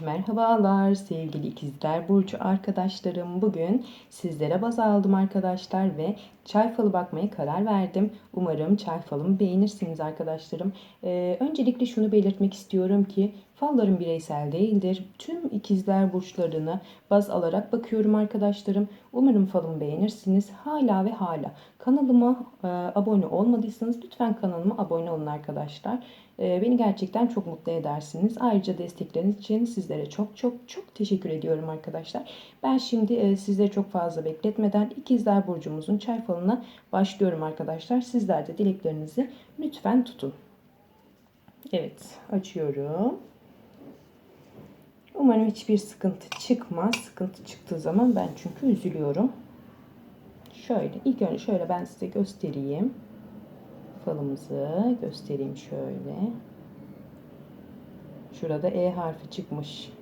Merhabalar sevgili ikizler burcu arkadaşlarım. Bugün sizlere baz aldım arkadaşlar ve çay falı bakmaya karar verdim. Umarım çay falımı beğenirsiniz arkadaşlarım. Ee, öncelikle şunu belirtmek istiyorum ki fallarım bireysel değildir. Tüm ikizler burçlarını baz alarak bakıyorum arkadaşlarım. Umarım falımı beğenirsiniz. Hala ve hala kanalıma e, abone olmadıysanız lütfen kanalıma abone olun arkadaşlar. E, beni gerçekten çok mutlu edersiniz. Ayrıca destekleriniz için sizlere çok çok çok teşekkür ediyorum arkadaşlar. Ben şimdi e, sizleri çok fazla bekletmeden ikizler burcumuzun çay falına başlıyorum arkadaşlar. Sizler de dileklerinizi lütfen tutun. Evet açıyorum. Umarım hiçbir sıkıntı çıkmaz. Sıkıntı çıktığı zaman ben çünkü üzülüyorum. Şöyle ilk önce şöyle ben size göstereyim. Falımızı göstereyim şöyle. Şurada E harfi çıkmış.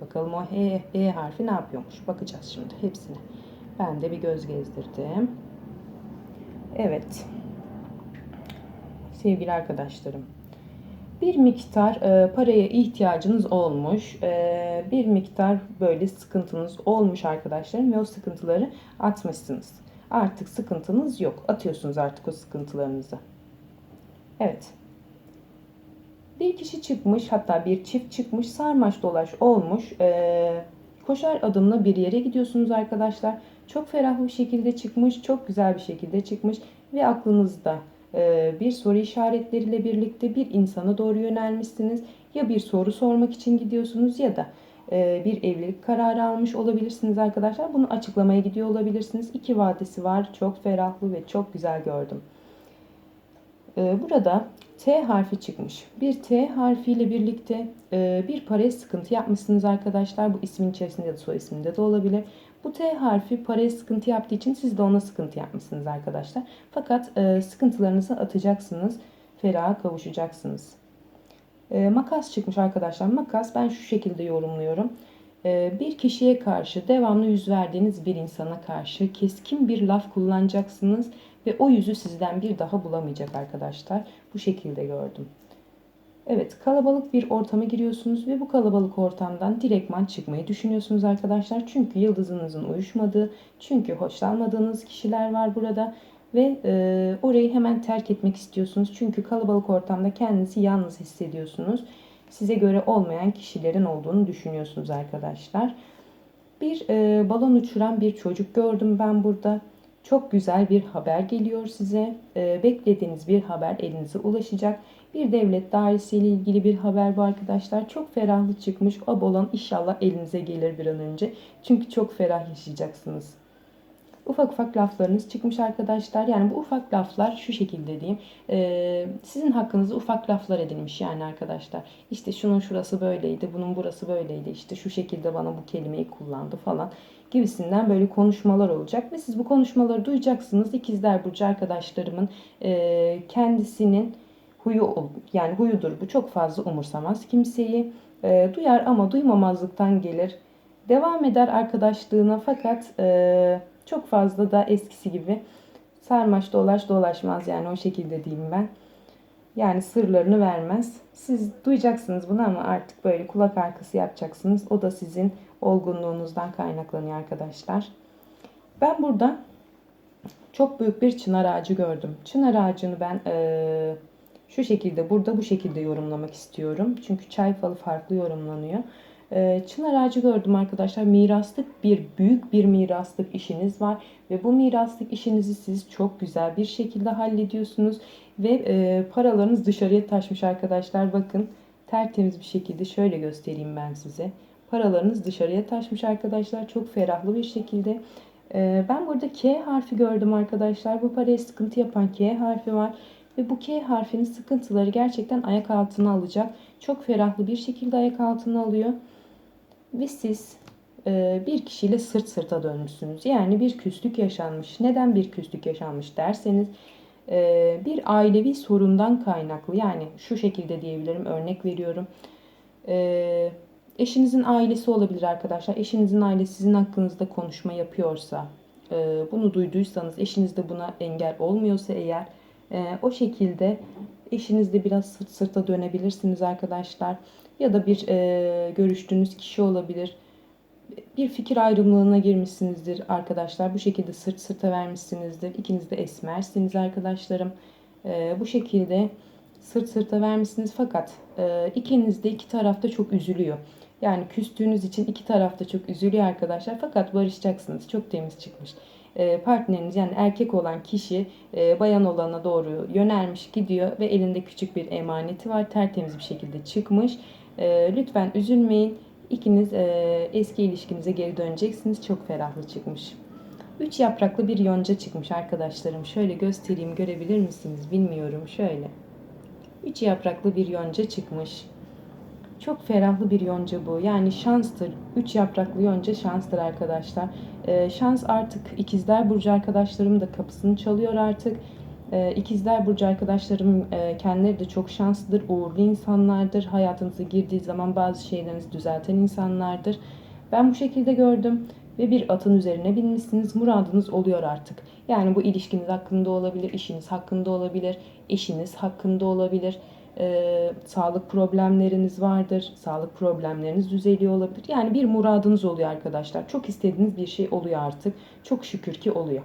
Bakalım o E, e harfi ne yapıyormuş? Bakacağız şimdi hepsine. Ben de bir göz gezdirdim. Evet. Sevgili arkadaşlarım. Bir miktar e, paraya ihtiyacınız olmuş. E, bir miktar böyle sıkıntınız olmuş arkadaşlarım ve o sıkıntıları atmışsınız. Artık sıkıntınız yok. Atıyorsunuz artık o sıkıntılarınızı. Evet. Bir kişi çıkmış hatta bir çift çıkmış sarmaş dolaş olmuş. Ee, koşar adımla bir yere gidiyorsunuz arkadaşlar. Çok ferah bir şekilde çıkmış. Çok güzel bir şekilde çıkmış. Ve aklınızda e, bir soru işaretleriyle birlikte bir insana doğru yönelmişsiniz. Ya bir soru sormak için gidiyorsunuz ya da e, bir evlilik kararı almış olabilirsiniz arkadaşlar. Bunu açıklamaya gidiyor olabilirsiniz. İki vadesi var. Çok ferahlı ve çok güzel gördüm. Ee, burada T harfi çıkmış. Bir T harfiyle birlikte e, bir paraya sıkıntı yapmışsınız arkadaşlar. Bu ismin içerisinde da soy isminde de olabilir. Bu T harfi paraya sıkıntı yaptığı için siz de ona sıkıntı yapmışsınız arkadaşlar. Fakat e, sıkıntılarınızı atacaksınız. Feraha kavuşacaksınız. E, makas çıkmış arkadaşlar. Makas ben şu şekilde yorumluyorum. Bir kişiye karşı devamlı yüz verdiğiniz bir insana karşı keskin bir laf kullanacaksınız ve o yüzü sizden bir daha bulamayacak arkadaşlar. Bu şekilde gördüm. Evet kalabalık bir ortama giriyorsunuz ve bu kalabalık ortamdan direktman çıkmayı düşünüyorsunuz arkadaşlar. Çünkü yıldızınızın uyuşmadığı, çünkü hoşlanmadığınız kişiler var burada ve e, orayı hemen terk etmek istiyorsunuz. Çünkü kalabalık ortamda kendinizi yalnız hissediyorsunuz. Size göre olmayan kişilerin olduğunu düşünüyorsunuz arkadaşlar. Bir e, balon uçuran bir çocuk gördüm ben burada. Çok güzel bir haber geliyor size. E, beklediğiniz bir haber elinize ulaşacak. Bir devlet dairesiyle ilgili bir haber bu arkadaşlar. Çok ferahlı çıkmış. O balon inşallah elinize gelir bir an önce. Çünkü çok ferah yaşayacaksınız. Ufak ufak laflarınız çıkmış arkadaşlar. Yani bu ufak laflar şu şekilde diyeyim. E, sizin hakkınızda ufak laflar edilmiş yani arkadaşlar. İşte şunun şurası böyleydi, bunun burası böyleydi. İşte şu şekilde bana bu kelimeyi kullandı falan gibisinden böyle konuşmalar olacak ve siz bu konuşmaları duyacaksınız. İkizler Burcu arkadaşlarımın e, kendisinin huyu yani huyudur bu çok fazla umursamaz kimseyi e, duyar ama duymamazlıktan gelir. Devam eder arkadaşlığına fakat e, çok fazla da eskisi gibi sarmaş dolaş dolaşmaz yani o şekilde diyeyim ben. Yani sırlarını vermez. Siz duyacaksınız bunu ama artık böyle kulak arkası yapacaksınız. O da sizin olgunluğunuzdan kaynaklanıyor arkadaşlar. Ben burada çok büyük bir çınar ağacı gördüm. Çınar ağacını ben e, şu şekilde burada bu şekilde yorumlamak istiyorum. Çünkü çay falı farklı yorumlanıyor. E, çınar ağacı gördüm arkadaşlar. Miraslık bir büyük bir miraslık işiniz var. Ve bu miraslık işinizi siz çok güzel bir şekilde hallediyorsunuz. Ve e, paralarınız dışarıya taşmış arkadaşlar. Bakın tertemiz bir şekilde şöyle göstereyim ben size. Paralarınız dışarıya taşmış arkadaşlar. Çok ferahlı bir şekilde. Ee, ben burada K harfi gördüm arkadaşlar. Bu paraya sıkıntı yapan K harfi var. Ve bu K harfinin sıkıntıları gerçekten ayak altına alacak. Çok ferahlı bir şekilde ayak altına alıyor. Ve siz e, bir kişiyle sırt sırta dönmüşsünüz. Yani bir küslük yaşanmış. Neden bir küslük yaşanmış derseniz e, bir ailevi sorundan kaynaklı. Yani şu şekilde diyebilirim örnek veriyorum. Eee Eşinizin ailesi olabilir arkadaşlar. Eşinizin ailesi sizin hakkınızda konuşma yapıyorsa, e, bunu duyduysanız, eşiniz de buna engel olmuyorsa eğer, e, o şekilde Eşinizle biraz sırt sırta dönebilirsiniz arkadaşlar. Ya da bir e, görüştüğünüz kişi olabilir. Bir fikir ayrılığına girmişsinizdir arkadaşlar. Bu şekilde sırt sırta vermişsinizdir. İkiniz de esmersiniz arkadaşlarım. E, bu şekilde sırt sırta vermişsiniz fakat e, ikiniz de iki tarafta çok üzülüyor. Yani küstüğünüz için iki tarafta çok üzülüyor arkadaşlar. Fakat barışacaksınız. Çok temiz çıkmış. E, partneriniz yani erkek olan kişi e, bayan olana doğru yönelmiş gidiyor ve elinde küçük bir emaneti var. Tertemiz bir şekilde çıkmış. E, lütfen üzülmeyin. İkiniz eski ilişkinize geri döneceksiniz. Çok ferahlı çıkmış. Üç yapraklı bir yonca çıkmış arkadaşlarım. Şöyle göstereyim görebilir misiniz bilmiyorum. Şöyle. Üç yapraklı bir yonca çıkmış. Çok ferahlı bir yonca bu. Yani şanstır. Üç yapraklı yonca şanstır arkadaşlar. Ee, şans artık ikizler burcu arkadaşlarım da kapısını çalıyor artık. Ee, ikizler burcu arkadaşlarım e, kendileri de çok şanslıdır. Uğurlu insanlardır. Hayatınıza girdiği zaman bazı şeylerinizi düzelten insanlardır. Ben bu şekilde gördüm ve bir atın üzerine binmişsiniz. Muradınız oluyor artık. Yani bu ilişkiniz hakkında olabilir, işiniz hakkında olabilir, eşiniz hakkında olabilir e, sağlık problemleriniz vardır. Sağlık problemleriniz düzeliyor olabilir. Yani bir muradınız oluyor arkadaşlar. Çok istediğiniz bir şey oluyor artık. Çok şükür ki oluyor.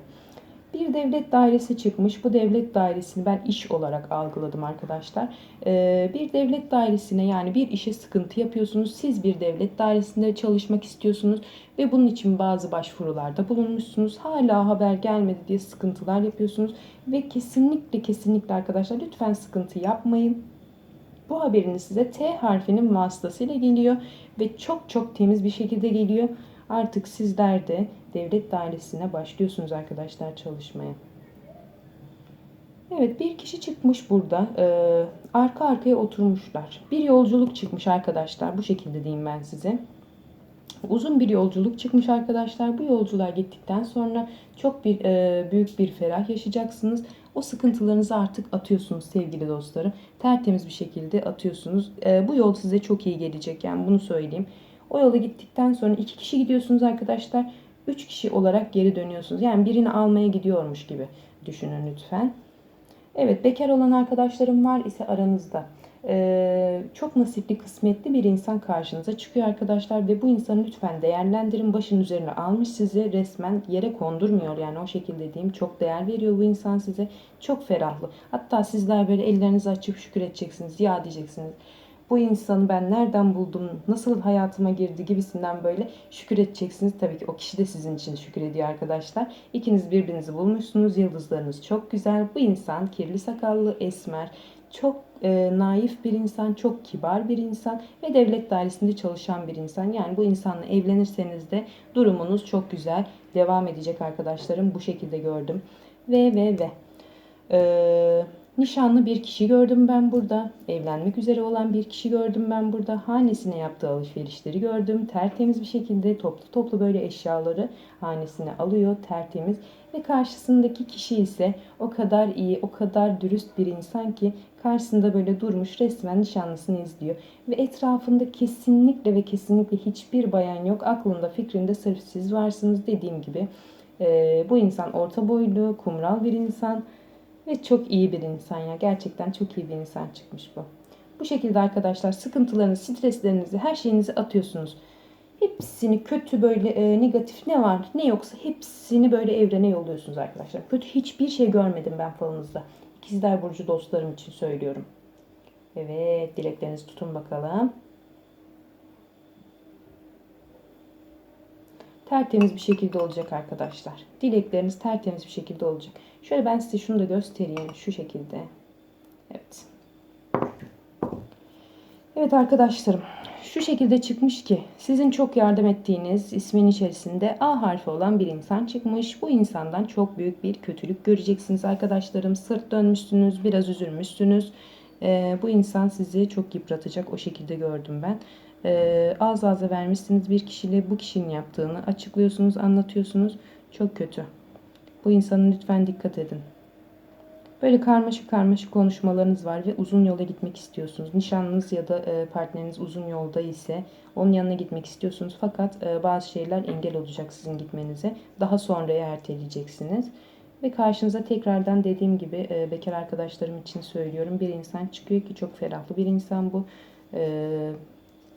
Bir devlet dairesi çıkmış. Bu devlet dairesini ben iş olarak algıladım arkadaşlar. Ee, bir devlet dairesine yani bir işe sıkıntı yapıyorsunuz. Siz bir devlet dairesinde çalışmak istiyorsunuz ve bunun için bazı başvurularda bulunmuşsunuz. Hala haber gelmedi diye sıkıntılar yapıyorsunuz ve kesinlikle kesinlikle arkadaşlar lütfen sıkıntı yapmayın. Bu haberiniz size T harfinin vasıtasıyla geliyor ve çok çok temiz bir şekilde geliyor. Artık sizler de devlet dairesine başlıyorsunuz arkadaşlar çalışmaya. Evet bir kişi çıkmış burada. Ee, arka arkaya oturmuşlar. Bir yolculuk çıkmış arkadaşlar. Bu şekilde diyeyim ben size. Uzun bir yolculuk çıkmış arkadaşlar. Bu yolculuğa gittikten sonra çok bir e, büyük bir ferah yaşayacaksınız. O sıkıntılarınızı artık atıyorsunuz sevgili dostlarım. Tertemiz bir şekilde atıyorsunuz. E, bu yol size çok iyi gelecek yani bunu söyleyeyim. O yola gittikten sonra iki kişi gidiyorsunuz arkadaşlar. Üç kişi olarak geri dönüyorsunuz. Yani birini almaya gidiyormuş gibi düşünün lütfen. Evet bekar olan arkadaşlarım var ise aranızda çok nasipli, kısmetli bir insan karşınıza çıkıyor arkadaşlar ve bu insanı lütfen değerlendirin. Başın üzerine almış sizi resmen yere kondurmuyor yani o şekilde diyeyim. Çok değer veriyor bu insan size. Çok ferahlı. Hatta sizler böyle ellerinizi açıp şükür edeceksiniz. Ya diyeceksiniz. Bu insanı ben nereden buldum, nasıl hayatıma girdi gibisinden böyle şükür edeceksiniz. Tabii ki o kişi de sizin için şükür ediyor arkadaşlar. İkiniz birbirinizi bulmuşsunuz. Yıldızlarınız çok güzel. Bu insan kirli sakallı, esmer, çok e, naif bir insan, çok kibar bir insan ve devlet dairesinde çalışan bir insan. Yani bu insanla evlenirseniz de durumunuz çok güzel devam edecek arkadaşlarım. Bu şekilde gördüm. Ve ve ve. Ee, nişanlı bir kişi gördüm ben burada. Evlenmek üzere olan bir kişi gördüm ben burada. Hanesine yaptığı alışverişleri gördüm. Tertemiz bir şekilde toplu toplu böyle eşyaları hanesine alıyor. Tertemiz. Ve karşısındaki kişi ise o kadar iyi, o kadar dürüst bir insan ki karşısında böyle durmuş resmen nişanlısını izliyor. Ve etrafında kesinlikle ve kesinlikle hiçbir bayan yok. Aklında fikrinde sırf siz varsınız dediğim gibi. E, bu insan orta boylu, kumral bir insan ve çok iyi bir insan ya. Gerçekten çok iyi bir insan çıkmış bu. Bu şekilde arkadaşlar sıkıntılarınızı, streslerinizi, her şeyinizi atıyorsunuz. Hepsini kötü böyle e, negatif ne var ne yoksa hepsini böyle evrene yolluyorsunuz arkadaşlar. Kötü hiçbir şey görmedim ben falınızda. İkizler Burcu dostlarım için söylüyorum. Evet dileklerinizi tutun bakalım. Tertemiz bir şekilde olacak arkadaşlar. Dilekleriniz tertemiz bir şekilde olacak. Şöyle ben size şunu da göstereyim. Şu şekilde. Evet. Evet arkadaşlarım. Şu şekilde çıkmış ki sizin çok yardım ettiğiniz ismin içerisinde A harfi olan bir insan çıkmış. Bu insandan çok büyük bir kötülük göreceksiniz arkadaşlarım. Sırt dönmüşsünüz, biraz üzülmüşsünüz. Ee, bu insan sizi çok yıpratacak o şekilde gördüm ben. Ee, ağız ağza vermişsiniz bir kişiyle bu kişinin yaptığını açıklıyorsunuz, anlatıyorsunuz. Çok kötü. Bu insanın lütfen dikkat edin. Böyle karmaşık karmaşık konuşmalarınız var ve uzun yola gitmek istiyorsunuz. Nişanlınız ya da e, partneriniz uzun yolda ise onun yanına gitmek istiyorsunuz. Fakat e, bazı şeyler engel olacak sizin gitmenize. Daha sonraya erteleyeceksiniz. Ve karşınıza tekrardan dediğim gibi e, bekar arkadaşlarım için söylüyorum. Bir insan çıkıyor ki çok ferahlı bir insan bu. E,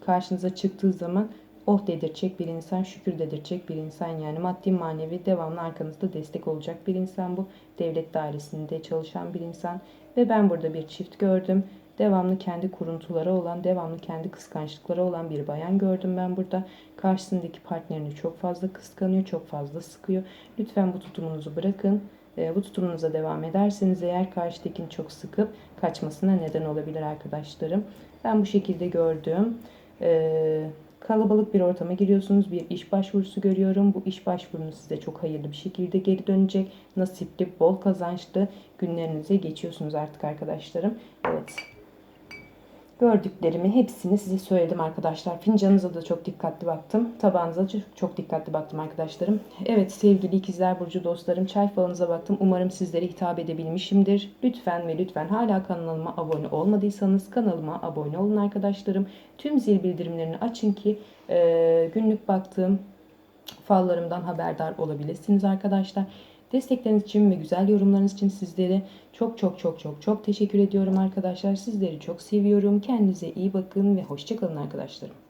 karşınıza çıktığı zaman oh dedirtecek bir insan, şükür dedirtecek bir insan yani maddi manevi devamlı arkanızda destek olacak bir insan bu. Devlet dairesinde çalışan bir insan ve ben burada bir çift gördüm. Devamlı kendi kuruntuları olan, devamlı kendi kıskançlıkları olan bir bayan gördüm ben burada. Karşısındaki partnerini çok fazla kıskanıyor, çok fazla sıkıyor. Lütfen bu tutumunuzu bırakın. E, bu tutumunuza devam ederseniz eğer karşıdakini çok sıkıp kaçmasına neden olabilir arkadaşlarım. Ben bu şekilde gördüm. E, kalabalık bir ortama giriyorsunuz. Bir iş başvurusu görüyorum. Bu iş başvurunuz size çok hayırlı bir şekilde geri dönecek. Nasipli, bol kazançlı günlerinize geçiyorsunuz artık arkadaşlarım. Evet. Gördüklerimi hepsini size söyledim arkadaşlar. Fincanınıza da çok dikkatli baktım. Tabağınıza çok, çok dikkatli baktım arkadaşlarım. Evet sevgili ikizler burcu dostlarım çay falınıza baktım. Umarım sizlere hitap edebilmişimdir. Lütfen ve lütfen hala kanalıma abone olmadıysanız kanalıma abone olun arkadaşlarım. Tüm zil bildirimlerini açın ki e, günlük baktığım fallarımdan haberdar olabilirsiniz arkadaşlar. Destekleriniz için ve güzel yorumlarınız için sizlere çok çok çok çok çok teşekkür ediyorum arkadaşlar. Sizleri çok seviyorum. Kendinize iyi bakın ve hoşçakalın arkadaşlarım.